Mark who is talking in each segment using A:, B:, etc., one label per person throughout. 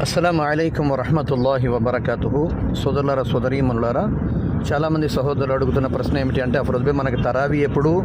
A: అస్సలం అయికం వరహమతుల్లాహి వబర్కాతుహు. సోదరులారా సోదరీమనులారా చాలామంది సహోదరులు అడుగుతున్న ప్రశ్న ఏమిటి అంటే అఫరోజ్బే మనకి తరావి ఎప్పుడు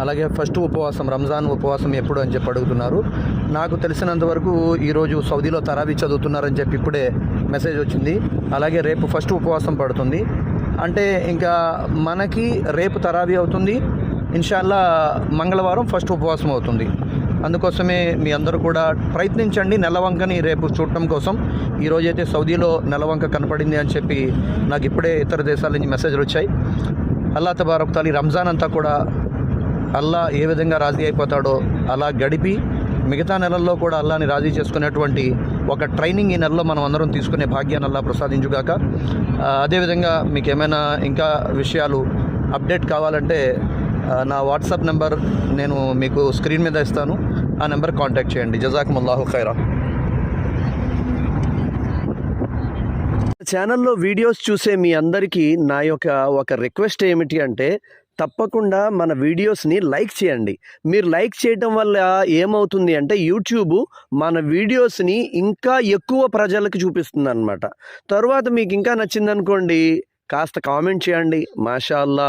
A: అలాగే ఫస్ట్ ఉపవాసం రంజాన్ ఉపవాసం ఎప్పుడు అని చెప్పి అడుగుతున్నారు. నాకు తెలిసినంత వరకు ఈరోజు సౌదీలో తరావి చదువుతున్నారని చెప్పి ఇప్పుడే మెసేజ్ వచ్చింది. అలాగే రేపు ఫస్ట్ ఉపవాసం పడుతుంది. అంటే ఇంకా మనకి రేపు తరావి అవుతుంది ఇన్షాల్లా మంగళవారం ఫస్ట్ ఉపవాసం అవుతుంది. అందుకోసమే మీ అందరూ కూడా ప్రయత్నించండి నెలవంకని రేపు చూడటం కోసం. ఈరోజైతే సౌదీలో నెలవంక కనపడింది అని చెప్పి నాకు ఇప్పుడే ఇతర దేశాల నుంచి మెసేజ్లు వచ్చాయి. అల్లా తబారక్ తాలి రంజాన్ అంతా కూడా అల్లా ఏ విధంగా రాజీ అయిపోతాడో అలా గడిపి మిగతా నెలల్లో కూడా అల్లాని రాజీ చేసుకునేటువంటి ఒక ట్రైనింగ్ ఈ నెలలో మనం అందరం తీసుకునే భాగ్యాన్ని అల్లా ప్రసాదించుగాక. అదేవిధంగా మీకు ఏమైనా ఇంకా విషయాలు అప్డేట్ కావాలంటే నా వాట్సాప్ నెంబర్ నేను మీకు స్క్రీన్ మీద ఇస్తాను. ఆ నెంబర్ కాంటాక్ట్ చేయండి. జజాకుమల్లాహు ఖైరా. ఛానల్లో వీడియోస్ చూసే మీ అందరికీ నా యొక్క ఒక రిక్వెస్ట్ ఏమిటి అంటే తప్పకుండా మన వీడియోస్ని లైక్ చేయండి. మీరు లైక్ చేయటం వల్ల ఏమవుతుంది అంటే యూట్యూబ్ మన వీడియోస్ని ఇంకా ఎక్కువ ప్రజలకు చూపిస్తుంది అనమాట తర్వాత మీకు ఇంకా నచ్చిందనుకోండి కాస్త కామెంట్ చేయండి. మాషాల్లా.